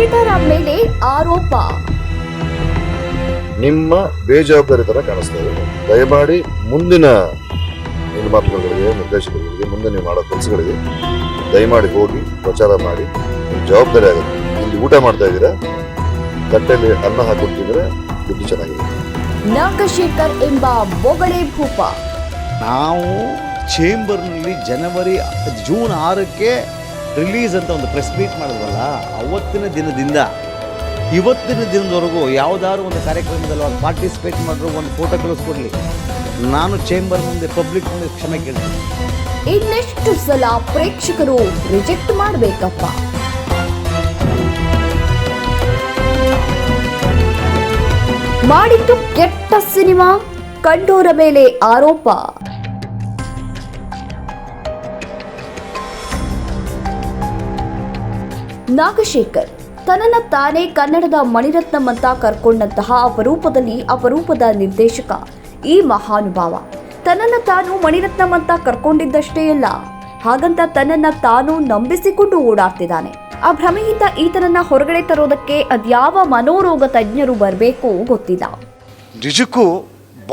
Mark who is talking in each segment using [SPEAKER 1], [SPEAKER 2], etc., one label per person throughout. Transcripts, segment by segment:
[SPEAKER 1] ರಚಿತಾರಾಮ್ ಮೇಲೆ ಆರೋಪ.
[SPEAKER 2] ನಿಮ್ಮ ಬೇಜವಾಬ್ದಾರಿ ತರ ಕಾಣಿಸ್ತಾ ಇದೆ. ದಯಮಾಡಿ ಮುಂದಿನ ನಿರ್ಮಾಪಕರುಗಳಿಗೆ ನಿರ್ದೇಶಕರುಗಳಿಗೆ ಮುಂದೆ ನೀವು ಮಾಡೋ ಕೆಲಸಗಳಿಗೆ ದಯಮಾಡಿ ಹೋಗಿ ಪ್ರಚಾರ ಮಾಡಿ. ಜವಾಬ್ದಾರಿ ಆಗುತ್ತೆ. ಇಲ್ಲಿ ಊಟ ಮಾಡ್ತಾ ಇದ್ದೀರಾ? ತಟ್ಟೆಯಲ್ಲಿ ಅನ್ನ ಹಾಕೊಡ್ತಿದ್ರೆ ಬುದ್ಧಿ ಚೆನ್ನಾಗಿದೆ.
[SPEAKER 1] ನಾಗಶೇಖರ್ ಎಂಬ ಬೊಗಳೆ ಭೂಪ.
[SPEAKER 3] ನಾವು ಚೇಂಬರ್ನಲ್ಲಿ ಜನವರಿ ಜೂನ್ ಆರಕ್ಕೆ ರಿಲೀಸ್ ಅಂತ ಒಂದು ಪ್ರೆಸ್ ಮೀಟ್ ಮಾಡಿದ್ವಲ್ಲ, ಅವತ್ತಿನ ದಿನದಿಂದ, ಇವತ್ತಿನ ದಿನದವರೆಗೂ ಯಾವುದಾದ್ರು ಒಂದು ಕಾರ್ಯಕ್ರಮದಲ್ಲಿ ಅವ್ರು ಪಾರ್ಟಿಸಿಪೇಟ್ ಮಾಡಿದ್ರು ಒಂದು ಫೋಟೋ ಕಳಿಸ್ಕೊಡ್ಲಿ. ನಾನು ಚೇಂಬರ್ ಮುಂದೆ ಪಬ್ಲಿಕ್ ಮುಂದೆ ಕ್ಷಮೆ ಕೇಳ್ತೀನಿ.
[SPEAKER 1] ಇನ್ನೆಷ್ಟು ಸಲ ಪ್ರೇಕ್ಷಕರು ರಿಜೆಕ್ಟ್ ಮಾಡಬೇಕಪ್ಪ. ಮಾಡಿದ್ದು ಕೆಟ್ಟ ಸಿನಿಮಾ, ಕಂಡೋರ ಮೇಲೆ ಆರೋಪ. ನಾಗಶೇಖರ್. ತನ್ನನ್ನ ತಾನೇ ಕನ್ನಡದ ಮಣಿರತ್ನಂ ಅಂತ ಕರ್ಕೊಂಡಂತಹ ಅಪರೂಪದಲ್ಲಿ ಅಪರೂಪದ ನಿರ್ದೇಶಕ ಈ ಮಹಾನುಭಾವ. ತನ್ನನ್ನ ತಾನು ಮಣಿರತ್ನಂ ಅಂತ ಕರ್ಕೊಂಡಿದ್ದಷ್ಟೇ ಅಲ್ಲ, ಹಾಗಂತ ತನ್ನನ್ನ ತಾನು ನಂಬಿಸಿಕೊಂಡು ಓಡಾಡ್ತಿದ್ದಾನೆ. ಆ ಭ್ರಮೆಯಿಂದ ಈತನನ್ನ ಹೊರಗಡೆ ತರೋದಕ್ಕೆ ಅದ್ಯಾವ ಮನೋರೋಗ ತಜ್ಞರು ಬರಬೇಕು ಗೊತ್ತಿಲ್ಲ.
[SPEAKER 4] ನಿಜಕ್ಕೂ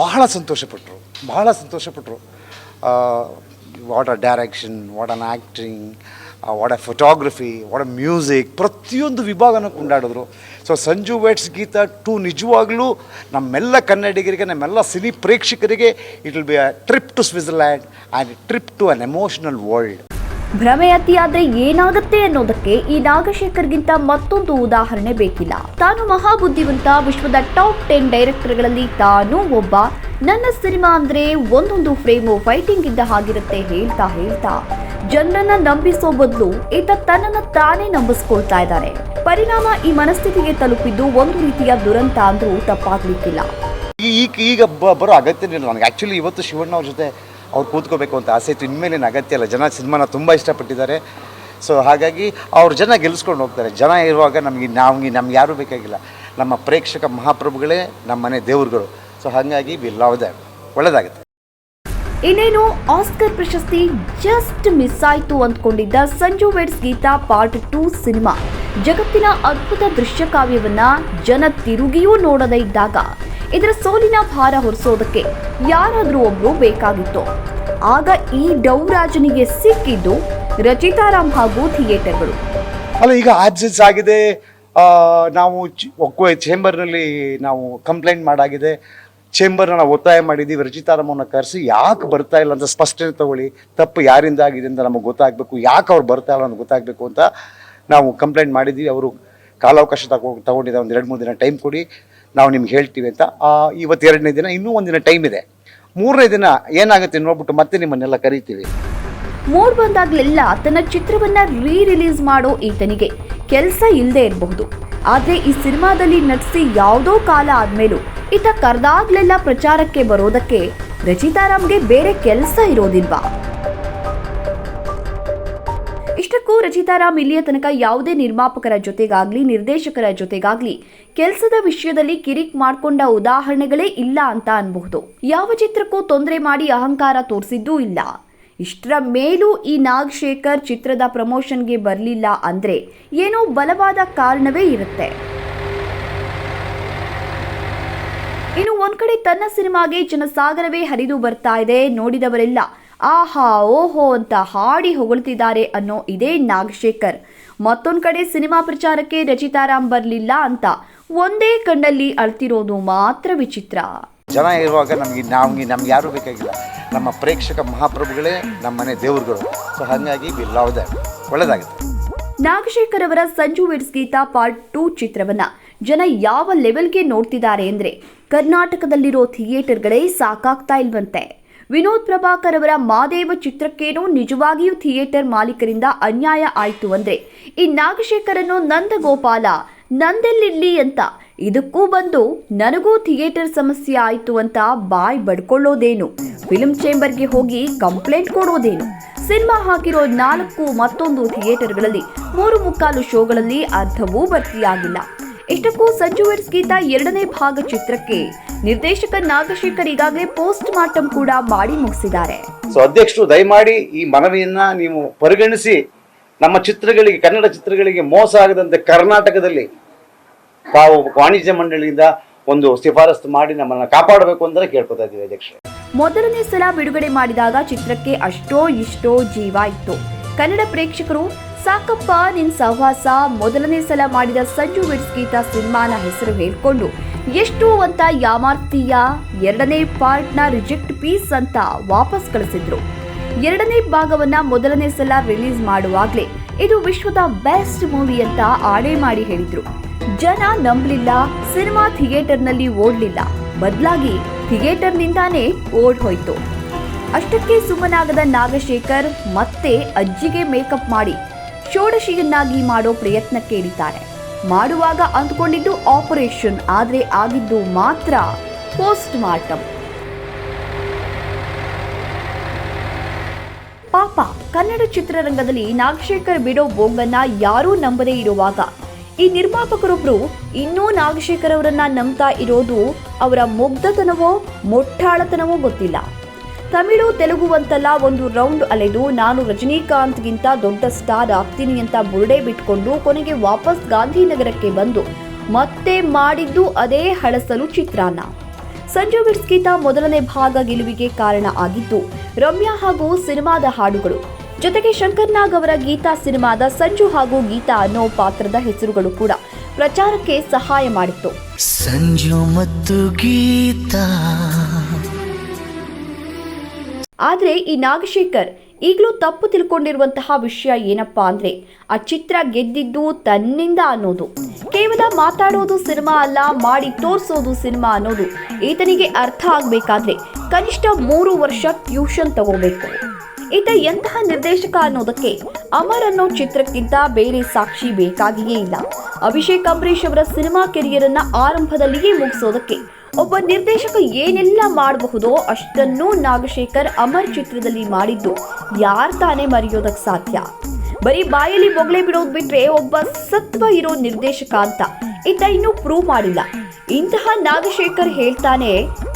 [SPEAKER 4] ಬಹಳ ಸಂತೋಷಪಟ್ಟರು ಬಹಳ ಸಂತೋಷಪಟ್ಟರು what a direction what an acting a photography a music ಪ್ರತಿಯೊಂದು ವಿಭಾಗನೂ ಕೊಂಡಾಡಿದ್ರು. So Sanju weds Geetha two ನಿಜವಾಗ್ಲೂ ನಮ್ಮೆಲ್ಲ ಕನ್ನಡಿಗರಿಗೆ, ನಮ್ಮೆಲ್ಲ ಸಿನಿ ಪ್ರೇಕ್ಷಕರಿಗೆ it will be a trip to Switzerland and trip to an emotional world
[SPEAKER 1] ಭ್ರಮೆ ಅತಿಯಾದ್ರೆ ಏನಾಗುತ್ತೆ ಅನ್ನೋದಕ್ಕೆ ಈ ನಾಗಶೇಖರ್ಗಿಂತ ಮತ್ತೊಂದು ಉದಾಹರಣೆ ಬೇಕಿಲ್ಲ. ತಾನು ಮಹಾಬುದ್ಧಿವಂತ, ವಿಶ್ವದ ಟಾಪ್ ಟೆನ್ ಡೈರೆಕ್ಟರ್ಗಳಲ್ಲಿ ತಾನೂ ಒಬ್ಬ. ನನ್ನ ಸಿನಿಮಾ ಅಂದ್ರೆ ಒಂದೊಂದು ಫ್ರೇಮು ಫೈಟಿಂಗ್ ಇದ್ದ ಹಾಗಿರುತ್ತೆ ಹೇಳ್ತಾ ಹೇಳ್ತಾ. ಜನರನ್ನ ನಂಬಿಸೋ ಬದಲು ಈತ ತನ್ನನ್ನ ತಾನೇ ನಂಬಿಸ್ಕೊಳ್ತಾ ಇದ್ದಾರೆ ಪರಿಣಾಮ ಈ ಮನಸ್ಥಿತಿಗೆ ತಲುಪಿದ್ದು ಒಂದು ರೀತಿಯ ದುರಂತ ಅಂದ್ರೂ ತಪ್ಪಾಗ್ಲಿಕ್ಕಿಲ್ಲ.
[SPEAKER 4] ಈಗ ಬರೋ ಅಗತ್ಯ ನನಗೆ. ಆ್ಯಕ್ಚುಲಿ ಇವತ್ತು ಶಿವಣ್ಣ ಅವ್ರ ಜೊತೆ ಅವ್ರು ಕೂತ್ಕೋಬೇಕು ಅಂತ ಆಸೆ ಇತ್ತು. ಇನ್ಮೇಲಿನ ಅಗತ್ಯ ಇಲ್ಲ. ಜನ ಸಿನಿಮಾನ ತುಂಬ ಇಷ್ಟಪಟ್ಟಿದ್ದಾರೆ. ಸೊ ಹಾಗಾಗಿ ಅವ್ರ ಜನ ಗೆಲ್ಲಿಸ್ಕೊಂಡು ಹೋಗ್ತಾರೆ. ಜನ ಇರುವಾಗ ನಮಗೆ ನಮಗೆ ನಮ್ಗೆ ಯಾರೂ ಬೇಕಾಗಿಲ್ಲ. ನಮ್ಮ ಪ್ರೇಕ್ಷಕ ಮಹಾಪ್ರಭುಗಳೇ ನಮ್ಮ ಮನೆ ದೇವ್ರುಗಳು. ಸೊ ಹಾಗಾಗಿ ವಿ ಲವ್ ದ್ಯಾಟ್ ಒಳ್ಳೆಯದಾಗುತ್ತೆ
[SPEAKER 1] ಇನ್ನೇನು, ಆಸ್ಕರ್ ಪ್ರಶಸ್ತಿ ಜಸ್ಟ್ ಮಿಸ್ ಆಯ್ತು ಅಂದ್ಕೊಂಡಿದ್ದ Sanju weds Geetha part two cinema. ಜಗತ್ತಿನ ಅದ್ಭುತ ದೃಶ್ಯ ಕಾವ್ಯವನ್ನ ಜನ ತಿರುಗಿಯೂ ನೋಡದೇ ಇದ್ದಾಗ. ಇದರ ಸೋಲಿನ ಭಾರ ಹೊರಿಸೋದಕ್ಕೆ ಯಾರಾದರೂ ಒಬ್ರು ಬೇಕಾಗಿತ್ತು. ಆಗ ಈ ಡೌರಾಜನಿಗೆ ಸಿಕ್ಕಿದ್ದು ರಚಿತಾರಾಮ್ ಹಾಗೂ ಥಿಯೇಟರ್ಗಳು.
[SPEAKER 4] ಅಲ್ಲ, ಈಗ ಆಬ್ಸೆನ್ಸ್ ಆಗಿದೆ. ನಾವು ಚೇಂಬರ್ನಲ್ಲಿ ನಾವು ಕಂಪ್ಲೇಂಟ್ ಮಾಡಾಗಿದೆ. ಚೇಂಬರ್ನ ನಾವು ಒತ್ತಾಯ ಮಾಡಿದ್ದೀವಿ. ರಚಿತಾರಾಮನ್ನ ಕರೆಸಿ, ಯಾಕೆ ಬರ್ತಾ ಇಲ್ಲ ಅಂತ ಸ್ಪಷ್ಟನೆ ತಗೊಳ್ಳಿ. ತಪ್ಪು ಯಾರಿಂದ ಆಗಿದೆ ಅಂತ ನಮಗೆ ಗೊತ್ತಾಗಬೇಕು. ಯಾಕೆ ಅವ್ರು ಬರ್ತಾ ಇಲ್ಲ ಅಂತ ಗೊತ್ತಾಗಬೇಕು ಅಂತ ನಾವು ಕಂಪ್ಲೇಂಟ್ ಮಾಡಿದ್ದೀವಿ. ಅವರು ಕಾಲಾವಕಾಶ ತಗೊ, ತಗೊಂಡಿದ್ದಾರೆ. ಒಂದು ಎರಡು, ಮೂರು ದಿನ ಟೈಮ್ ಕೊಡಿ. ನಾವು ನಿಮ್ಗೆ ಹೇಳ್ತೀವಿ ಅಂತ. ಇವತ್ತು ಎರಡನೇ ದಿನ, ಇನ್ನೂ ಒಂದಿನ ಟೈಮ್ ಇದೆ. ಮೂರನೇ ದಿನ ಏನಾಗುತ್ತೆ ನೋಡ್ಬಿಟ್ಟು ಮತ್ತೆ ನಿಮ್ಮನ್ನೆಲ್ಲ ಕರಿತೀವಿ.
[SPEAKER 1] ಮೂಡ್ ಬಂದಾಗ್ಲೆಲ್ಲ ತನ್ನ ಚಿತ್ರವನ್ನ ರೀ ರಿಲೀಸ್ ಮಾಡೋ ಈತನಿಗೆ ಕೆಲಸ ಇಲ್ಲದೆ ಇರಬಹುದು. ಆದ್ರೆ ಈ ಸಿನಿಮಾದಲ್ಲಿ ನಟಿಸಿ ಯಾವುದೋ ಕಾಲ ಆದ್ಮೇಲೂ ಈತ ಕರೆದಾಗ್ಲೆಲ್ಲ ಪ್ರಚಾರಕ್ಕೆ ಬರೋದಕ್ಕೆ ರಚಿತಾರಾಮ್ಗೆ ಬೇರೆ ಕೆಲಸ ಇರೋದಿಲ್ವಾ? ಇಷ್ಟಕ್ಕೂ ರಚಿತಾರಾಮ್ ಇಲ್ಲಿಯ ತನಕ ಯಾವುದೇ ನಿರ್ಮಾಪಕರ ಜೊತೆಗಾಗ್ಲಿ, ನಿರ್ದೇಶಕರ ಜೊತೆಗಾಗ್ಲಿ ಕೆಲಸದ ವಿಷಯದಲ್ಲಿ ಕಿರಿಕ್ ಮಾಡ್ಕೊಂಡ ಉದಾಹರಣೆಗಳೇ ಇಲ್ಲ ಅಂತ ಅನ್ಬಹುದು. ಯಾವ ಚಿತ್ರಕ್ಕೂ ತೊಂದರೆ ಮಾಡಿ ಅಹಂಕಾರ ತೋರಿಸಿದ್ದೂ ಇಲ್ಲ. ಇಷ್ಟರ ಮೇಲೂ ಈ ನಾಗಶೇಖರ್ ಚಿತ್ರದ ಪ್ರಮೋಷನ್ಗೆ ಬರಲಿಲ್ಲ ಅಂದ್ರೆ ಏನೋ ಬಲವಾದ ಕಾರಣವೇ ಇರುತ್ತೆ. ಇನ್ನು ಒಂದ್ ಕಡೆ ತನ್ನ ಸಿನಿಮಾಗೆ ಜನಸಾಗರವೇ ಹರಿದು ಬರ್ತಾ ಇದೆ, ನೋಡಿದವರೆಲ್ಲ ಆಹಾ ಓಹೋ ಅಂತ ಹಾಡಿ ಹೊಗಳ್ತಿದ್ದಾರೆ ಅನ್ನೋ ಇದೇ ನಾಗಶೇಖರ್. ಮತ್ತೊಂದು ಕಡೆ ಸಿನಿಮಾ ಪ್ರಚಾರಕ್ಕೆ ರಚಿತಾರಾಮ್ ಬರಲಿಲ್ಲ ಅಂತ ಒಂದೇ ಕಣ್ಣಲ್ಲಿ ಅಳ್ತಿರೋದು ಮಾತ್ರ ವಿಚಿತ್ರ.
[SPEAKER 4] ಜನ ಇರುವಾಗ ನಮಗೆ ನಮಗೆ ನಮ್ಗೆ ಯಾರೂ ಬೇಕಾಗಿಲ್ಲ. ನಮ್ಮ ಪ್ರೇಕ್ಷಕ ಮಹಾಪ್ರಭುಗಳೇ ನಮ್ಮ ಮನೆ ದೇವ್ರುಗಳು. ಸೊ ಹಾಗಾಗಿ ದ್ಯಾಟ್
[SPEAKER 1] ನಾಗಶೇಖರ್ ಅವರ Sanju weds Geetha part two ಚಿತ್ರವನ್ನ ಜನ ಯಾವ ಲೆವೆಲ್ಗೆ ನೋಡ್ತಿದ್ದಾರೆ ಅಂದ್ರೆ ಕರ್ನಾಟಕದಲ್ಲಿರೋ ಥಿಯೇಟರ್ಗಳೇ ಸಾಕಾಗ್ತಾ ಇಲ್ವಂತೆ. ವಿನೋದ್ ಪ್ರಭಾಕರ್ ಅವರ ಮಾದೇವ ಚಿತ್ರಕ್ಕೇನೋ ನಿಜವಾಗಿಯೂ ಥಿಯೇಟರ್ ಮಾಲೀಕರಿಂದ ಅನ್ಯಾಯ ಆಯಿತು ಅಂದ್ರೆ ಈ ನಾಗಶೇಖರನ್ನು ನಂದಗೋಪಾಲ ನಂದೆಲ್ಲಿರ್ಲಿ ಅಂತ? ಇದಕ್ಕೂ ಬಂದು ನನಗೂ ಥಿಯೇಟರ್ ಸಮಸ್ಯೆ ಆಯಿತು ಅಂತ ಬಾಯ್ ಬಡ್ಕೊಳ್ಳೋದೇನು? ಫಿಲ್ಮ್ ಚೇಂಬರ್ಗೆ ಹೋಗಿ ಕಂಪ್ಲೇಂಟ್ ಕೊಡೋದೇನು? ಸಿನಿಮಾ ಹಾಕಿರೋ ನಾಲ್ಕು ಮತ್ತೊಂದು ಥಿಯೇಟರ್ಗಳಲ್ಲಿ ಮೂರು ಮುಕ್ಕಾಲು ಶೋಗಳಲ್ಲಿ ಅರ್ಧವೂ ಭರ್ತಿಯಾಗಿಲ್ಲ. ಇಷ್ಟಕ್ಕೂ ಸಂಜು ವೆಡ್ಸ್ ಗೀತಾ ಎರಡನೇ ಭಾಗ ಚಿತ್ರಕ್ಕೆ. ನಿರ್ದೇಶಕ ನಾಗಶೇಖರ್ ಈಗಾಗಲೇ ಪೋಸ್ಟ್ ಮಾರ್ಟಮ್ ಕೂಡ ಮಾಡಿ ಮುಗಿಸಿದ್ದಾರೆ.
[SPEAKER 4] ಸೊ ಅಧ್ಯಕ್ಷರು ದಯಮಾಡಿ ಈ ಮನವಿಯನ್ನ ನೀವು ಪರಿಗಣಿಸಿ
[SPEAKER 3] ನಮ್ಮ ಚಿತ್ರಗಳಿಗೆ ಕನ್ನಡ ಚಿತ್ರಗಳಿಗೆ ಮೋಸ ಆಗದಂತೆ ಕರ್ನಾಟಕದಲ್ಲಿ ತಾವು ವಾಣಿಜ್ಯ ಮಂಡಳಿಯಿಂದ ಒಂದು ಶಿಫಾರಸು ಮಾಡಿ ನಮ್ಮನ್ನ ಕಾಪಾಡಬೇಕು ಅಂತ ಕೇಳ್ಕೊತಾ ಇದ್ದೀವಿ ಅಧ್ಯಕ್ಷ
[SPEAKER 1] ಮೊದಲನೇ ಸಲ ಬಿಡುಗಡೆ ಮಾಡಿದಾಗ ಚಿತ್ರಕ್ಕೆ ಅಷ್ಟೋ ಇಷ್ಟೋ ಜೀವ ಇತ್ತು. ಕನ್ನಡ ಪ್ರೇಕ್ಷಕರು ಸಾಕಪ್ಪ, ನಿನ್ ಸಹವಾಸ, ಮೊದಲನೇ ಸಲ ಮಾಡಿದ ಸಂಜು ವಿಡ್ಸ್ ಗೀತ ಸಿನಿಮಾನ ಹೆಸರು ಹೇಳ್ಕೊಂಡು, ಎಷ್ಟು ಅಂತ ಯಾಮಾರ್ತೀಯ, ಎರಡನೇ ಪಾರ್ಟ್ನ ರಿಜೆಕ್ಟ್ ಪೀಸ್ ಅಂತ ವಾಪಸ್ ಕಳಿಸಿದ್ರು. ಎರಡನೇ ಭಾಗವನ್ನ ಮೊದಲನೇ ಸಲ ರಿಲೀಸ್ ಮಾಡುವಾಗ್ಲೇ, ಇದು ವಿಶ್ವದ ಬೆಸ್ಟ್ ಮೂವಿ ಅಂತ ಆಡೆ ಮಾಡಿ ಹೇಳಿದ್ರು. ಜನ ನಂಬಲಿಲ್ಲ, ಸಿನಿಮಾ ಥಿಯೇಟರ್ನಲ್ಲಿ ಓಡ್ಲಿಲ್ಲ. ಬದಲಾಗಿ ಥಿಯೇಟರ್ನಿಂದಾನೇ ಓಡ್ ಹೋಯ್ತು. ಅಷ್ಟಕ್ಕೆ ಸುಮ್ಮನಾಗದ ನಾಗಶೇಖರ್ ಮತ್ತೆ ಅಜ್ಜಿಗೆ ಮೇಕಪ್ ಮಾಡಿ ಷೋಡಶಿಯನ್ನಾಗಿ ಮಾಡೋ ಪ್ರಯತ್ನಕ್ಕೆ ಇಳಿತಾರೆ ಮಾಡುವಾಗ ಅಂದ್ಕೊಂಡಿದ್ದು ಆಪರೇಷನ್, ಆದರೆ ಆಗಿದ್ದು ಮಾತ್ರ ಪೋಸ್ಟ್ ಮಾರ್ಟಮ್ ಪಾಪ, ಕನ್ನಡ ಚಿತ್ರರಂಗದಲ್ಲಿ ನಾಗಶೇಖರ್ ಬಿಡೋ ಬೋಗನ್ನ ಯಾರೂ ನಂಬದೇ ಇರುವಾಗ, ಈ ನಿರ್ಮಾಪಕರೊಬ್ರು ಇನ್ನೂ ನಾಗಶೇಖರ್ ಅವರನ್ನ ನಂಬ್ತಾ ಇರೋದು ಅವರ ಮುಗ್ಧತನವೋ, ಮೊಟ್ಟಾಳತನವೋ ಗೊತ್ತಿಲ್ಲ. ತಮಿಳು ತೆಲುಗು ಅಂತಲ್ಲ ಒಂದು ರೌಂಡ್ ಅಲೆದು ನಾನು ರಜನಿಕಾಂತ್ಗಿಂತ ದೊಡ್ಡ ಸ್ಟಾರ್ ಆಗ್ತೀನಿ ಅಂತ ಬುರುಡೆ ಬಿಟ್ಕೊಂಡು ಕೊನೆಗೆ ವಾಪಸ್ ಗಾಂಧಿನಗರಕ್ಕೆ ಬಂದು ಮತ್ತೆ ಮಾಡಿದ್ದು ಅದೇ ಹಳಸಲು ಚಿತ್ರಾನ್ನ. ಸಂಜು ಗೀತ ಮೊದಲನೇ ಭಾಗ ಗೆಲುವಿಗೆ ಕಾರಣ ಆಗಿದ್ದು, ರಮ್ಯಾ ಹಾಗೂ ಸಿನಿಮಾದ ಹಾಡುಗಳು. ಜೊತೆಗೆ ಶಂಕರ್ ನಾಗ್ ಅವರ ಗೀತಾ ಸಿನಿಮಾದ ಸಂಜು ಹಾಗೂ ಗೀತಾ ಅನ್ನೋ ಪಾತ್ರದ ಹೆಸರುಗಳು ಕೂಡ ಪ್ರಚಾರಕ್ಕೆ ಸಹಾಯ ಮಾಡಿತ್ತು.
[SPEAKER 5] ಸಂಜು ಮತ್ತು ಗೀತಾ.
[SPEAKER 1] ಆದ್ರೆ ಈ ನಾಗಶೇಖರ್ ಈಗಲೂ ತಪ್ಪು ತಿಳ್ಕೊಂಡಿರುವಂತಹ ವಿಷಯ ಏನಪ್ಪಾ ಅಂದರೆ, ಆ ಚಿತ್ರ ಗೆದ್ದಿದ್ದು ತನ್ನಿಂದ ಅನ್ನೋದು. ಕೇವಲ ಮಾತಾಡೋದು ಸಿನಿಮಾ ಅಲ್ಲ, ಮಾಡಿ ತೋರಿಸೋದು ಸಿನಿಮಾ ಅನ್ನೋದು ಈತನಿಗೆ ಅರ್ಥ ಆಗಬೇಕಾದ್ರೆ ಕನಿಷ್ಠ ಮೂರು ವರ್ಷ ಟ್ಯೂಷನ್ ತಗೋಬೇಕು. ಈತ ಎಂತಹ ನಿರ್ದೇಶಕ ಅನ್ನೋದಕ್ಕೆ ಅಮರ್ ಅನ್ನೋ ಚಿತ್ರಕ್ಕಿಂತ ಬೇರೆ ಸಾಕ್ಷಿ ಬೇಕಾಗಿಯೇ ಇಲ್ಲ. ಅಭಿಷೇಕ್ ಅಂಬರೀಷ್ ಅವರ ಸಿನಿಮಾ ಕೆರಿಯರ್ ಅನ್ನ ಆರಂಭದಲ್ಲಿಯೇ ಮುಗಿಸೋದಕ್ಕೆ ಒಬ್ಬ ನಿರ್ದೇಶಕ ಏನೆಲ್ಲ ಮಾಡಬಹುದೋ ಅಷ್ಟನ್ನು ನಾಗಶೇಖರ್ ಅಮರ್ ಚಿತ್ರದಲ್ಲಿ ಮಾಡಿದ್ದು ಯಾರ್ ತಾನೇ ಮರೆಯೋದಕ್ ಸಾಧ್ಯ? ಬರೀ ಬಾಯಲ್ಲಿ ಬೊಗಳೆ ಬಿಡೋದ್ ಬಿಟ್ರೆ ಒಬ್ಬ ಸತ್ವ ಇರೋ ನಿರ್ದೇಶಕ ಅಂತ ಈತ ಇನ್ನೂ ಪ್ರೂವ್ ಮಾಡಿಲ್ಲ. ಇಂತಹ ನಾಗಶೇಖರ್ ಹೇಳ್ತಾನೆ,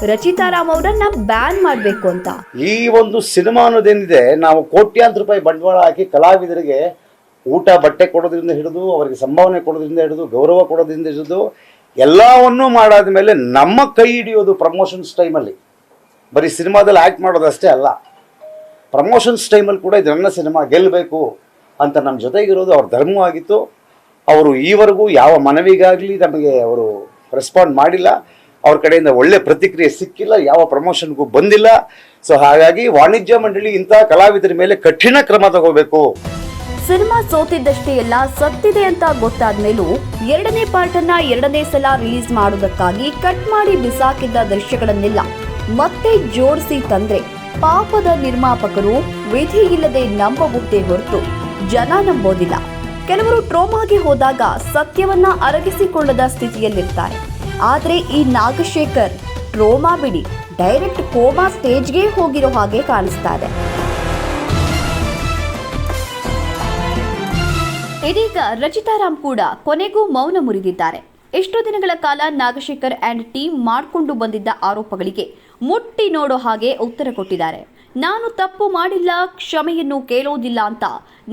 [SPEAKER 1] ರಚಿತಾ ರಾಮ್ ಅವರನ್ನ ಬ್ಯಾನ್ ಮಾಡಬೇಕು ಅಂತ.
[SPEAKER 3] ಈ ಒಂದು ಸಿನಿಮಾ ಅನ್ನೋದೇನಿದೆ, ನಾವು ಕೋಟ್ಯಾಂತರ ರೂಪಾಯಿ ಬಂಡವಾಳ ಹಾಕಿ ಕಲಾವಿದರಿಗೆ ಊಟ, ಬಟ್ಟೆ ಕೊಡೋದ್ರಿಂದ ಹಿಡಿದು, ಅವರಿಗೆ ಸಂಭಾವನೆ ಕೊಡೋದ್ರಿಂದ ಹಿಡಿದು, ಗೌರವ ಕೊಡೋದ್ರಿಂದ ಹಿಡಿದು, ಎಲ್ಲವನ್ನೂ ಮಾಡಾದ ಮೇಲೆ ನಮ್ಮ ಕೈ ಹಿಡಿಯೋದು ಪ್ರಮೋಷನ್ಸ್ ಟೈಮಲ್ಲಿ ಬರೀ ಸಿನಿಮಾದಲ್ಲಿ ಆ್ಯಕ್ಟ್ ಮಾಡೋದಷ್ಟೇ ಅಲ್ಲ. ಪ್ರಮೋಷನ್ಸ್ ಟೈಮಲ್ಲಿ ಕೂಡ ಇದು ನನ್ನ ಸಿನಿಮಾ ಗೆಲ್ಲಬೇಕು ಅಂತ ನಮ್ಮ ಜೊತೆಗಿರೋದು, ಅವ್ರ ಧರ್ಮವಾಗಿತ್ತು. ಅವರು ಈವರೆಗೂ ಯಾವ ಮನವಿಗಾಗಲಿ ನಮಗೆ ಅವರು ರೆಸ್ಪಾಂಡ್ ಮಾಡಿಲ್ಲ. ಅವ್ರ ಕಡೆಯಿಂದ ಒಳ್ಳೆ ಪ್ರತಿಕ್ರಿಯೆ ಸಿಕ್ಕಿಲ್ಲ, ಯಾವ ಪ್ರಮೋಷನ್ಗೂ ಬಂದಿಲ್ಲ. ಸೊ ಹಾಗಾಗಿ ವಾಣಿಜ್ಯ ಮಂಡಳಿ ಇಂತಹ ಕಲಾವಿದರ ಮೇಲೆ ಕಠಿಣ ಕ್ರಮ ತಗೋಬೇಕು.
[SPEAKER 1] ಸಿನಿಮಾ ಸೋತಿದ್ದಷ್ಟೇ ಎಲ್ಲ ಸತ್ತಿದೆ ಅಂತ ಗೊತ್ತಾದ್ಮೇಲೂ ಎರಡನೇ ಪಾರ್ಟ್ ಅನ್ನ ಎರಡನೇ ಸಲ ರಿಲೀಸ್ ಮಾಡೋದಕ್ಕಾಗಿ ಕಟ್ ಮಾಡಿ ಬಿಸಾಕಿದ್ದ ದೃಶ್ಯಗಳನ್ನೆಲ್ಲ ಮತ್ತೆ ಜೋಡಿಸಿ ತಂದ್ರೆ ಪಾಪದ ನಿರ್ಮಾಪಕರು ವಿಧಿ ಇಲ್ಲದೆ ನಂಬಬಹುದೇ ಹೊರತು ಜನ ನಂಬೋದಿಲ್ಲ. ಕೆಲವರು ಟ್ರೋಮಾಗೆ ಹೋದಾಗ ಸತ್ಯವನ್ನ ಅರಗಿಸಿಕೊಳ್ಳದ ಸ್ಥಿತಿಯಲ್ಲಿರ್ತಾರೆ. ಆದರೆ ಈ ನಾಗಶೇಖರ್ ಟ್ರೋಮಾ ಬಿಡಿ, ಡೈರೆಕ್ಟ್ ಕೋಮಾ ಸ್ಟೇಜ್ಗೆ ಹೋಗಿರೋ ಹಾಗೆ ಕಾಣಿಸ್ತಾ ಇದೆ. ಇದೀಗ ರಚಿತಾರಾಮ್ ಕೂಡ ಕೊನೆಗೂ ಮೌನ ಮುರಿದಿದ್ದಾರೆ. ಎಷ್ಟೋ ದಿನಗಳ ಕಾಲ ನಾಗಶೇಖರ್ ಅಂಡ್ ಟೀಮ್ ಮಾಡಿಕೊಂಡು ಬಂದಿದ್ದ ಆರೋಪಗಳಿಗೆ ಮುಟ್ಟಿ ನೋಡೋ ಹಾಗೆ ಉತ್ತರ ಕೊಟ್ಟಿದ್ದಾರೆ. ನಾನು ತಪ್ಪು ಮಾಡಿಲ್ಲ, ಕ್ಷಮೆಯನ್ನು ಕೇಳೋದಿಲ್ಲ ಅಂತ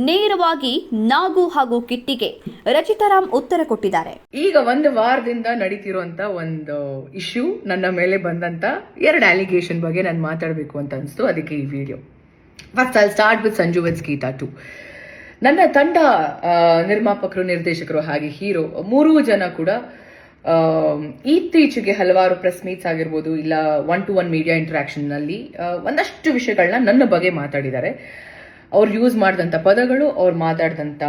[SPEAKER 1] ನೇರವಾಗಿ ನಾಗು ಹಾಗೂ ಕಿಟ್ಟಿಗೆ ರಚಿತಾರಾಮ್ ಉತ್ತರ ಕೊಟ್ಟಿದ್ದಾರೆ.
[SPEAKER 6] ಈಗ ಒಂದು ವಾರದಿಂದ ನಡೀತಿರುವಂತ ಒಂದು ಇಶ್ಯೂ ನನ್ನ ಮೇಲೆ ಬಂದಂತ ಎರಡು ಅಲಿಗೇಷನ್ ಬಗ್ಗೆ ನಾನು ಮಾತಾಡಬೇಕು ಅಂತ ಅನಿಸ್ತು. ಅದಕ್ಕೆ ಈ video first I start with Sanju with Geetha two ನನ್ನ ತಂಡ ನಿರ್ಮಾಪಕರು, ನಿರ್ದೇಶಕರು ಹಾಗೆ ಹೀರೋ, ಮೂರೂ ಜನ ಕೂಡ ಇತ್ತೀಚೆಗೆ ಹಲವಾರು ಪ್ರೆಸ್ ಮೀಟ್ಸ್ ಆಗಿರ್ಬೋದು ಇಲ್ಲ ಒನ್ ಟು ಒನ್ ಮೀಡಿಯಾ ಇಂಟ್ರಾಕ್ಷನ್ನಲ್ಲಿ ಒಂದಷ್ಟು ವಿಷಯಗಳನ್ನ ನನ್ನ ಬಗ್ಗೆ ಮಾತಾಡಿದ್ದಾರೆ. ಅವ್ರು ಯೂಸ್ ಮಾಡಿದಂಥ ಪದಗಳು, ಅವ್ರು ಮಾತಾಡಿದಂಥ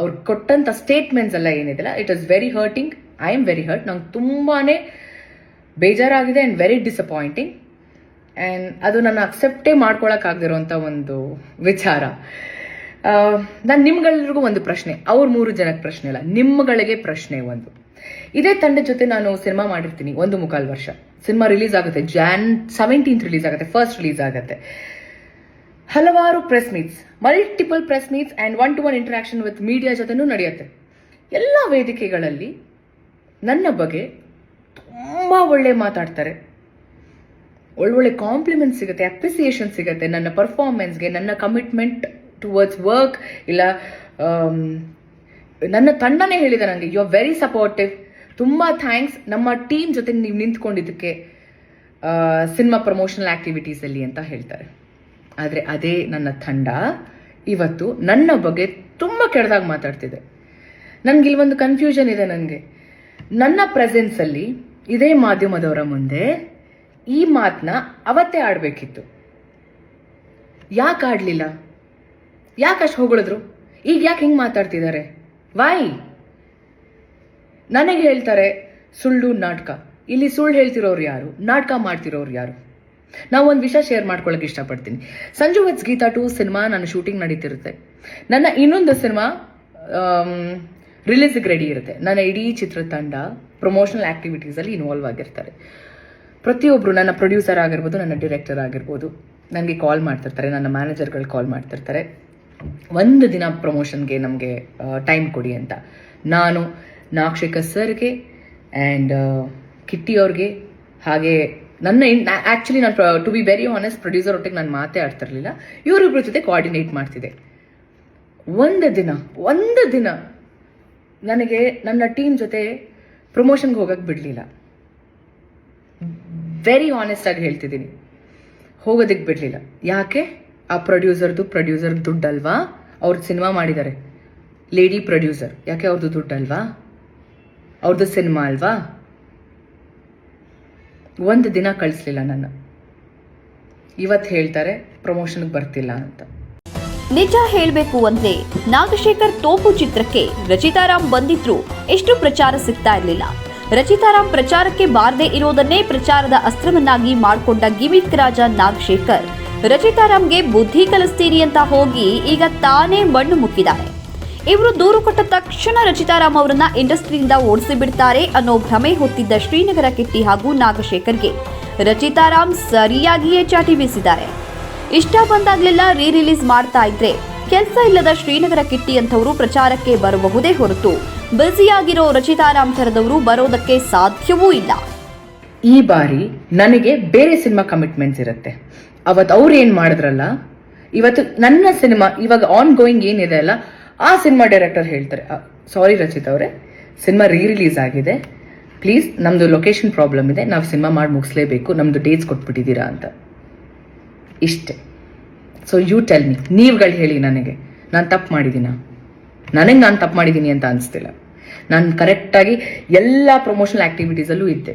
[SPEAKER 6] ಅವ್ರು ಕೊಟ್ಟಂಥ ಸ್ಟೇಟ್ಮೆಂಟ್ಸ್ ಎಲ್ಲ ಏನಿದೆಲ್ಲ it is very hurting I am very hurt ನಂಗೆ ತುಂಬಾ ಬೇಜಾರಾಗಿದೆ ಆ್ಯಂಡ್ ವೆರಿ ಡಿಸಪಾಯಿಂಟಿಂಗ್ ಆ್ಯಂಡ್ ಅದು ನನ್ನ ಅಕ್ಸೆಪ್ಟೇ ಮಾಡ್ಕೊಳಕ್ಕಾಗದಿರೋಂಥ ಒಂದು ವಿಚಾರ. ನಾನು ನಿಮ್ಗೆಲ್ರಿಗೂ ಒಂದು ಪ್ರಶ್ನೆ, ಅವ್ರ ಮೂರು ಜನಕ್ಕೆ ಪ್ರಶ್ನೆ ಇಲ್ಲ ನಿಮ್ಗಳಿಗೆ ಪ್ರಶ್ನೆ ಒಂದು. ಇದೇ ತಂಡ ಜೊತೆ ನಾನು ಸಿನಿಮಾ ಮಾಡಿರ್ತೀನಿ, ಒಂದು ಮುಕ್ಕಾಲು ವರ್ಷ. ಸಿನಿಮಾ ರಿಲೀಸ್ ಆಗುತ್ತೆ, ಜಾನ್ ಸೆವೆಂಟೀನ್ತ್ ರಿಲೀಸ್ ಆಗುತ್ತೆ ಫಸ್ಟ್ ರಿಲೀಸ್ ಆಗುತ್ತೆ. ಹಲವಾರು press meets multiple press meets and one to one interaction with media ಜೊತೆನೂ ನಡೆಯುತ್ತೆ. ಎಲ್ಲ ವೇದಿಕೆಗಳಲ್ಲಿ ನನ್ನ ಬಗ್ಗೆ ತುಂಬ ಒಳ್ಳೆ ಮಾತಾಡ್ತಾರೆ. ಒಳ್ಳೊಳ್ಳೆ ಕಾಂಪ್ಲಿಮೆಂಟ್ ಸಿಗುತ್ತೆ ಅಪ್ರಿಸಿಯೇಷನ್ ಸಿಗುತ್ತೆ, ನನ್ನ ಪರ್ಫಾರ್ಮೆನ್ಸ್ಗೆ ನನ್ನ ಕಮಿಟ್ಮೆಂಟ್ ಟುವರ್ಡ್ಸ್ ವರ್ಕ್ ಇಲ್ಲ ಆಮ್, ನನ್ನ ತಂಡನೇ ಹೇಳಿದೆ ನನಗೆ ಯು ಆರ್ ವೆರಿ ಸಪೋರ್ಟಿವ್ ತುಂಬ ಥ್ಯಾಂಕ್ಸ್ ನಮ್ಮ ಟೀಮ್ ಜೊತೆ ನೀವು ನಿಂತ್ಕೊಂಡಿದ್ದಕ್ಕೆ ಸಿನಿಮಾ ಪ್ರಮೋಷನಲ್ ಆ್ಯಕ್ಟಿವಿಟೀಸಲ್ಲಿ ಅಂತ ಹೇಳ್ತಾರೆ. ಆದರೆ ಅದೇ ನನ್ನ ತಂಡ. ಇವತ್ತು ನನ್ನ ಬಗ್ಗೆ ತುಂಬ ಕೆಟ್ಟದಾಗಿ ಮಾತಾಡ್ತಿದೆ. ನನಗೆ ಒಂದು ಕನ್ಫ್ಯೂಷನ್ ಇದೆ ನನಗೆ. ನನ್ನ ಪ್ರೆಸೆನ್ಸಲ್ಲಿ ಇದೇ ಮಾಧ್ಯಮದವರ ಮುಂದೆ ಈ ಮಾತನ್ನ ಅವತ್ತೇ ಆಡಬೇಕಿತ್ತು. ಯಾಕೆ ಆಡಲಿಲ್ಲ? ಯಾಕೆ ಅಷ್ಟು ಹೊಗಳಿದ್ರು? ಈಗ ಯಾಕೆ ಹಿಂಗೆ ಮಾತಾಡ್ತಿದ್ದಾರೆ? ವಾಯ್ ನನಗೆ ಹೇಳ್ತಾರೆ, ಸುಳ್ಳು ನಾಟಕ. ಇಲ್ಲಿ ಸುಳ್ಳು ಹೇಳ್ತಿರೋರು ಯಾರು? ನಾಟಕ ಮಾಡ್ತಿರೋರು ಯಾರು? ನಾವು ಒಂದು ವಿಷಯ ಶೇರ್ ಮಾಡ್ಕೊಳಕ್ಕೆ ಇಷ್ಟಪಡ್ತೀನಿ. Sanju weds Geetha two cinema ನನ್ನ ಶೂಟಿಂಗ್ ನಡೀತಿರುತ್ತೆ. ನನ್ನ ಇನ್ನೊಂದು ಸಿನಿಮಾ ರಿಲೀಸಿಗೆ ರೆಡಿ ಇರುತ್ತೆ. ನನ್ನ ಇಡೀ ಚಿತ್ರತಂಡ ಪ್ರಮೋಷನಲ್ ಆ್ಯಕ್ಟಿವಿಟೀಸಲ್ಲಿ ಇನ್ವಾಲ್ವ್ ಆಗಿರ್ತಾರೆ. ಪ್ರತಿಯೊಬ್ಬರು ನನ್ನ ಪ್ರೊಡ್ಯೂಸರ್ ಆಗಿರ್ಬೋದು, ನನ್ನ ಡಿರೆಕ್ಟರ್ ಆಗಿರ್ಬೋದು, ನನಗೆ ಕಾಲ್ ಮಾಡ್ತಿರ್ತಾರೆ, ನನ್ನ ಮ್ಯಾನೇಜರ್ಗಳು ಕಾಲ್ ಮಾಡ್ತಿರ್ತಾರೆ. ಒಂದು ದಿನ ಪ್ರಮೋಷನ್ಗೆ ನಮಗೆ ಟೈಮ್ ಕೊಡಿ ಅಂತ. ನಾನು ನಾಕ್ಷಿಕ ಸರ್ಗೆ ಆ್ಯಂಡ್ ಕಿಟ್ಟಿ ಅವ್ರಿಗೆ, ಹಾಗೆ ನನ್ನ ಆ್ಯಕ್ಚುಲಿ ನಾನು to be very honest producer ಒಟ್ಟಿಗೆ ನಾನು ಮಾತೇ ಆಡ್ತಿರ್ಲಿಲ್ಲ. ಇವರಿಬ್ಬರ ಜೊತೆ ಕೋಆರ್ಡಿನೇಟ್ ಮಾಡ್ತಿದ್ದೆ. ಒಂದು ದಿನ ಒಂದು ದಿನ ನನಗೆ ನನ್ನ ಟೀಮ್ ಜೊತೆ ಪ್ರಮೋಷನ್ಗೆ ಹೋಗಕ್ಕೆ ಬಿಡಲಿಲ್ಲ. ವೆರಿ ಆನೆಸ್ಟ್ ಆಗಿ ಹೇಳ್ತಿದ್ದೀನಿ. ಹೋಗೋದಕ್ಕೆ ಬಿಡಲಿಲ್ಲ. ಯಾಕೆ? ಆ ಪ್ರೊಡ್ಯೂಸರ್ದು ಪ್ರೊಡ್ಯೂಸರ್ ದುಡ್ಡಲ್ವಾ? ಅವ್ರದ್ದು ಸಿನಿಮಾ ಮಾಡಿದ್ದಾರೆ ಲೇಡಿ ಪ್ರೊಡ್ಯೂಸರ್. ಯಾಕೆ ಅವ್ರದ್ದು ದುಡ್ಡಲ್ವಾ? ಅವ್ರದ್ದು ಸಿನಿಮಾ ಅಲ್ವಾ? ಒಂದು ದಿನ ಕಳಿಸ್ಲಿಲ್ಲ ನನ್ನ. ಇವತ್ತು ಹೇಳ್ತಾರೆ, ಪ್ರಮೋಷನ್ಗೆ ಬರ್ತಿಲ್ಲ ಅಂತ.
[SPEAKER 1] ನಿಜ ಹೇಳಬೇಕು ಅಂದ್ರೆ ನಾಗಶೇಖರ್ ತೋಪು ಚಿತ್ರಕ್ಕೆ ರಚಿತಾರಾಮ್ ಬಂದಿದ್ರು. ಎಷ್ಟು ಪ್ರಚಾರ ಸಿಗ್ತಾ ಇರಲಿಲ್ಲ. ರಚಿತಾರಾಮ್ ಪ್ರಚಾರಕ್ಕೆ ಬಾರದೆ ಇರೋದನ್ನೇ ಪ್ರಚಾರದ ಅಸ್ತ್ರವನ್ನಾಗಿ ಮಾಡಿಕೊಂಡ ಗಿಮಿಕ್ ರಾಜ ನಾಗಶೇಖರ್. ರಚಿತಾರಾಮ್ಗೆ ಬುದ್ಧಿ ಕಲಿಸ್ತೀರಿ ಅಂತ ಹೋಗಿ ಈಗ ತಾನೇ ಮಣ್ಣು ಮುಕ್ಕಿದ್ದಾರೆ. ಇವರು ದೂರು ಕೊಟ್ಟ ತಕ್ಷಣ ರಚಿತಾರಾಮ್ ಅವರನ್ನ ಇಂಡಸ್ಟ್ರಿಯಿಂದ ಓಡಿಸಿ ಬಿಡ್ತಾರೆ ಅನ್ನೋ ಭ್ರಮೆ ಹೊತ್ತಿದ್ದ ಶ್ರೀನಗರ ಕಿಟ್ಟಿ ಹಾಗೂ ನಾಗಶೇಖರ್ಗೆ. ರಚಿತಾರಾಮ್ ಸರಿಯಾಗಿಯೇ ಚಾಟಿ ಬೀಸಿದ್ದಾರೆ. ಇಷ್ಟ ಬಂದಾಗ್ಲೆಲ್ಲ ರೀ ರಿಲೀಸ್ ಮಾಡ್ತಾ ಇದ್ರೆ ಕೆಲಸ ಇಲ್ಲದ ಶ್ರೀನಗರ ಕಿಟ್ಟಿ ಅಂತವರು ಪ್ರಚಾರಕ್ಕೆ ಬರಬಹುದೇ ಹೊರತು ಬ್ಯುಸಿಯಾಗಿರೋ ರಚಿತಾರಾಮ್ ಥರದವರು ಬರೋದಕ್ಕೆ ಸಾಧ್ಯವೂ ಇಲ್ಲ.
[SPEAKER 6] ಈ ಬಾರಿ ನನಗೆ ಬೇರೆ ಸಿನಿಮಾ ಕಮಿಟ್ಮೆಂಟ್ಸ್ ಇರುತ್ತೆ. ಅವತ್ತು ಅವ್ರು ಏನು ಮಾಡಿದ್ರಲ್ಲ? ಇವತ್ತು ನನ್ನ ಸಿನಿಮಾ, ಇವಾಗ ಆನ್ ಗೋಯಿಂಗ್ ಏನಿದೆ ಅಲ್ಲ, ಆ ಸಿನಿಮಾ ಡೈರೆಕ್ಟರ್ ಹೇಳ್ತಾರೆ. ಸಾರಿ ರಚಿತ್ ಅವರೇ, ಸಿನಿಮಾ ರೀ ರಿಲೀಸ್ ಆಗಿದೆ. ಪ್ಲೀಸ್ ನಮ್ಮದು ಲೊಕೇಶನ್ ಪ್ರಾಬ್ಲಮ್ ಇದೆ, ನಾವು ಸಿನಿಮಾ ಮಾಡಿ ಮುಗಿಸ್ಲೇಬೇಕು ನಮ್ಮದು ಡೇಟ್ಸ್ ಕೊಟ್ಬಿಟ್ಟಿದ್ದೀರಾ ಅಂತ. ಇಷ್ಟೇ. ಸೊ ಯು ಟೆಲ್ ಮಿ ನೀವುಗಳು ಹೇಳಿ ನನಗೆ. ನಾನು ತಪ್ಪು ಮಾಡಿದ್ದೀನ? ನನಗೆ ನಾನು ತಪ್ಪು ಮಾಡಿದ್ದೀನಿ ಅಂತ ಅನಿಸ್ತಿಲ್ಲ. ನಾನು ಕರೆಕ್ಟಾಗಿ ಎಲ್ಲ ಪ್ರಮೋಷನಲ್ ಆ್ಯಕ್ಟಿವಿಟೀಸಲ್ಲೂ ಇದ್ದೆ.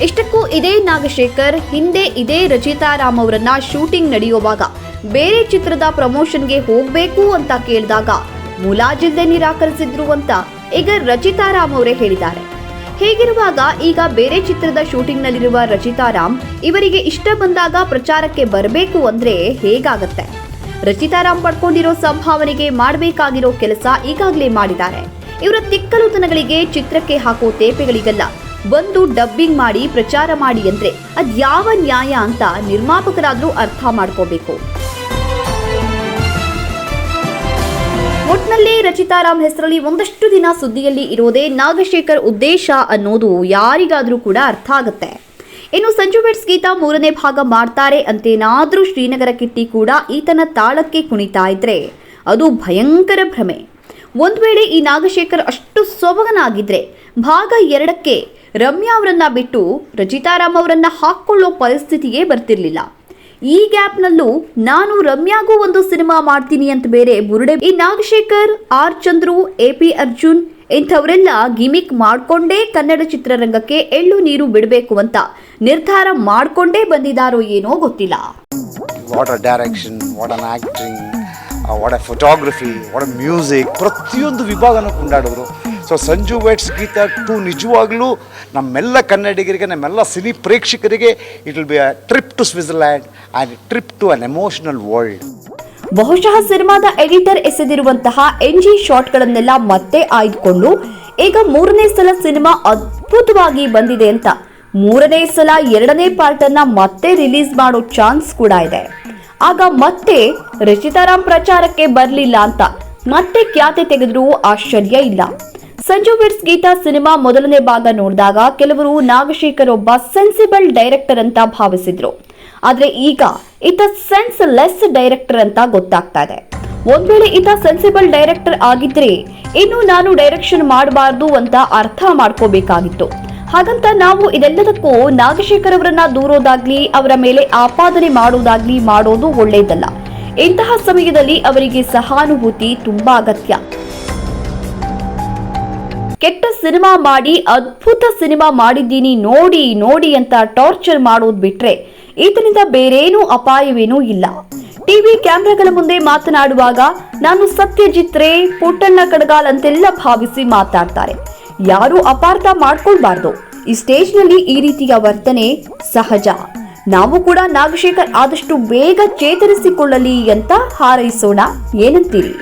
[SPEAKER 1] ಇಷ್ಟಕ್ಕೂ ಇದೇ ನಾಗಶೇಖರ್, ಹಿಂದೆ ಇದೇ ರಚಿತಾ ರಾಮ್ ಅವರನ್ನ ಶೂಟಿಂಗ್ ನಡೆಯುವಾಗ ಬೇರೆ ಚಿತ್ರದ ಪ್ರಮೋಷನ್ಗೆ ಹೋಗ್ಬೇಕು ಅಂತ ಕೇಳಿದಾಗ ಮುಲಾಜಿಲ್ದೆ ನಿರಾಕರಿಸಿದ್ರು ಅಂತ ಈಗ ರಚಿತಾ ರಾಮ್ ಅವರೇ ಹೇಳಿದ್ದಾರೆ. ಹೇಗಿರುವಾಗ ಈಗ ಬೇರೆ ಚಿತ್ರದ ಶೂಟಿಂಗ್ನಲ್ಲಿರುವ ರಚಿತಾರಾಮ್ ಇವರಿಗೆ ಇಷ್ಟ ಬಂದಾಗ ಪ್ರಚಾರಕ್ಕೆ ಬರಬೇಕು ಅಂದ್ರೆ ಹೇಗಾಗತ್ತೆ? ರಚಿತಾ ರಾಮ್ ಪಡ್ಕೊಂಡಿರೋ ಸಂಭಾವನೆಗೆ ಮಾಡಬೇಕಾಗಿರೋ ಕೆಲಸ ಈಗಾಗಲೇ ಮಾಡಿದ್ದಾರೆ. ಇವರ ತಿಕ್ಕಲುತನಗಳಿಗೆ ಚಿತ್ರಕ್ಕೆ ಹಾಕೋ ತೇಪೆಗಳಿಗೆಲ್ಲ. ಬಂದು ಡಬ್ಬಿಂಗ್ ಮಾಡಿ ಪ್ರಚಾರ ಮಾಡಿ ಅಂದ್ರೆ ಅದ್ಯಾವ ನ್ಯಾಯ ಅಂತ ನಿರ್ಮಾಪಕರಾದರೂ ಅರ್ಥ ಮಾಡ್ಕೋಬೇಕು. ಒಟ್ನಲ್ಲಿ ರಚಿತಾರಾಮ್ ಹೆಸರಲ್ಲಿ ಒಂದಷ್ಟು ದಿನ ಸುದ್ದಿಯಲ್ಲಿ ಇರೋದೇ ನಾಗಶೇಖರ್ ಉದ್ದೇಶ ಅನ್ನೋದು ಯಾರಿಗಾದರೂ ಕೂಡ ಅರ್ಥ ಆಗುತ್ತೆ. ಇನ್ನು ಸಂಜು ಬೆಟ್ಸ್ ಗೀತಾ ಮೂರನೇ ಭಾಗ ಮಾಡ್ತಾರೆ ಅಂತೇನಾದರೂ ಶ್ರೀನಗರ ಕಿಟ್ಟಿ ಕೂಡ ಈತನ ತಾಳಕ್ಕೆ ಕುಣಿತಾ ಇದ್ರೆ ಅದು ಭಯಂಕರ ಭ್ರಮೆ. ಒಂದ್ ವೇಳೆ ಈ ನಾಗಶೇಖರ್ ಅಷ್ಟು ಸೊಬಗನಾಗಿದ್ರೆ ಭಾಗ ಎರಡಕ್ಕೆ ರಮ್ಯಾ ಅವರನ್ನ ಬಿಟ್ಟು ರಚಿತಾರಾಮ್ ಅವರನ್ನ ಹಾಕೊಳ್ಳೋ ಪರಿಸ್ಥಿತಿಯೇ ಬರ್ತಿರ್ಲಿಲ್ಲ. ಈ ಗ್ಯಾಪ್ನಲ್ಲೂ ನಾನು ರಮ್ಯಾಗೂ ಒಂದು ಸಿನಿಮಾ ಮಾಡ್ತೀನಿ ಅಂತ ಬೇರೆ ಬುರುಡೆ ಈ Nagashekar, R Chandru, A P Arjun ಇಂಥವರೆಲ್ಲ gimmick ಮಾಡ್ಕೊಂಡೇ ಕನ್ನಡ ಚಿತ್ರರಂಗಕ್ಕೆ ಎಳ್ಳು ನೀರು ಬಿಡಬೇಕು ಅಂತ ನಿರ್ಧಾರ ಮಾಡ್ಕೊಂಡೇ ಬಂದಿದ್ದಾರೋ ಏನೋ ಗೊತ್ತಿಲ್ಲ.
[SPEAKER 4] ಅ ಫೋಟೋಗ್ರಫಿ ಅ ಮ್ಯೂಸಿಕ್ ಪ್ರತಿಯೊಂದು ವಿಭಾಗನ ಕೊಂಡಾಡಿದ್ರು so Sanju weds Geetha two ನಿಜವಾಗ್ಲೂ ನಮ್ಮೆಲ್ಲ ಕನ್ನಡಿಗರಿಗೆ, ನಮ್ಮೆಲ್ಲ ಸಿನಿ ಪ್ರೇಕ್ಷಕರಿಗೆ it will be a trip to Switzerland and trip to an emotional world
[SPEAKER 1] ಬಹುಶಃ ಸಿನಿಮಾದ ಎಡಿಟರ್ ಎಸೆದಿರುವಂತಹ ಎನ್ಜಿ ಶಾಟ್ಗಳನ್ನೆಲ್ಲ ಮತ್ತೆ ಆಯ್ದುಕೊಂಡು ಈಗ ಮೂರನೇ ಸಲ ಸಿನಿಮಾ ಅದ್ಭುತವಾಗಿ ಬಂದಿದೆ ಅಂತ. ಮೂರನೇ ಸಲ ಎರಡನೇ ಪಾರ್ಟನ್ನ ಮತ್ತೆ ರಿಲೀಸ್ ಮಾಡೋ ಚಾನ್ಸ್ ಕೂಡ ಇದೆ. ಆಗ ಮತ್ತೆ ರಚಿತಾರಾಮ್ ಪ್ರಚಾರಕ್ಕೆ ಬರಲಿಲ್ಲ ಅಂತ. ಮತ್ತೆ ಖ್ಯಾತೆ ತೆಗೆದ್ರೂ ಆಶ್ಚರ್ಯ ಇಲ್ಲ. ಸಂಜು ವಿರ್ಸ್ ಗೀತಾ ಸಿನಿಮಾ ಮೊದಲನೇ ಭಾಗ ನೋಡಿದಾಗ ಕೆಲವರು ನಾಗಶೇಖರ್ ಒಬ್ಬ ಸೆನ್ಸಿಬಲ್ ಡೈರೆಕ್ಟರ್ ಅಂತ ಭಾವಿಸಿದ್ರು. ಆದ್ರೆ ಈಗ ಈತ ಸೆನ್ಸ್ ಲೆಸ್ ಡೈರೆಕ್ಟರ್ ಅಂತ ಗೊತ್ತಾಗ್ತಾ ಇದೆ. ಒಂದ್ ವೇಳೆ ಈತ ಸೆನ್ಸಿಬಲ್ ಡೈರೆಕ್ಟರ್ ಆಗಿದ್ರೆ ಇನ್ನು ನಾನು ಡೈರೆಕ್ಷನ್ ಮಾಡಬಾರ್ದು ಅಂತ ಅರ್ಥ ಮಾಡ್ಕೋಬೇಕಾಗಿತ್ತು. ಹಾಗಂತ ನಾವು ಇದೆಲ್ಲದಕ್ಕೂ ನಾಗಶೇಖರ್ ಅವರನ್ನ ದೂರೋದಾಗ್ಲಿ, ಅವರ ಮೇಲೆ ಆಪಾದನೆ ಮಾಡೋದಾಗ್ಲಿ ಮಾಡೋದು ಒಳ್ಳೆಯದಲ್ಲ ಇಂತಹ ಸಮಯದಲ್ಲಿ ಅವರಿಗೆ ಸಹಾನುಭೂತಿ ತುಂಬಾ ಅಗತ್ಯ. ಕೆಟ್ಟ ಸಿನಿಮಾ ಮಾಡಿ, ಅದ್ಭುತ ಸಿನಿಮಾ ಮಾಡಿದ್ದೀನಿ, ನೋಡಿ ನೋಡಿ ಅಂತ ಟಾರ್ಚರ್ ಮಾಡೋದು ಬಿಟ್ರೆ ಈತನಿಂದ ಬೇರೇನೂ ಅಪಾಯವೇನೂ ಇಲ್ಲ. ಟಿವಿ ಕ್ಯಾಮೆರಾಗಳ ಮುಂದೆ ಮಾತನಾಡುವಾಗ ನಾನು ಸತ್ಯಜಿತ್ ರೇ ಪುಟ್ಟಣ್ಣ ಕಡಗಾಲ್ ಅಂತೆಲ್ಲ ಭಾವಿಸಿ ಮಾತಾಡ್ತಾರೆ. ಯಾರು ಅಪಾರ್ಥ ಮಾಡ್ಕೊಳ್ಬಾರ್ದು. ಈ ಸ್ಟೇಜ್ನಲ್ಲಿ ಈ ರೀತಿಯ ವರ್ತನೆ ಸಹಜ. ನಾವು ಕೂಡ ನಾಗಶೇಖರ್ ಆದಷ್ಟು ಬೇಗ ಚೇತರಿಸಿಕೊಳ್ಳಲಿ ಅಂತ ಹಾರೈಸೋಣ. ಏನಂತೀರಿ?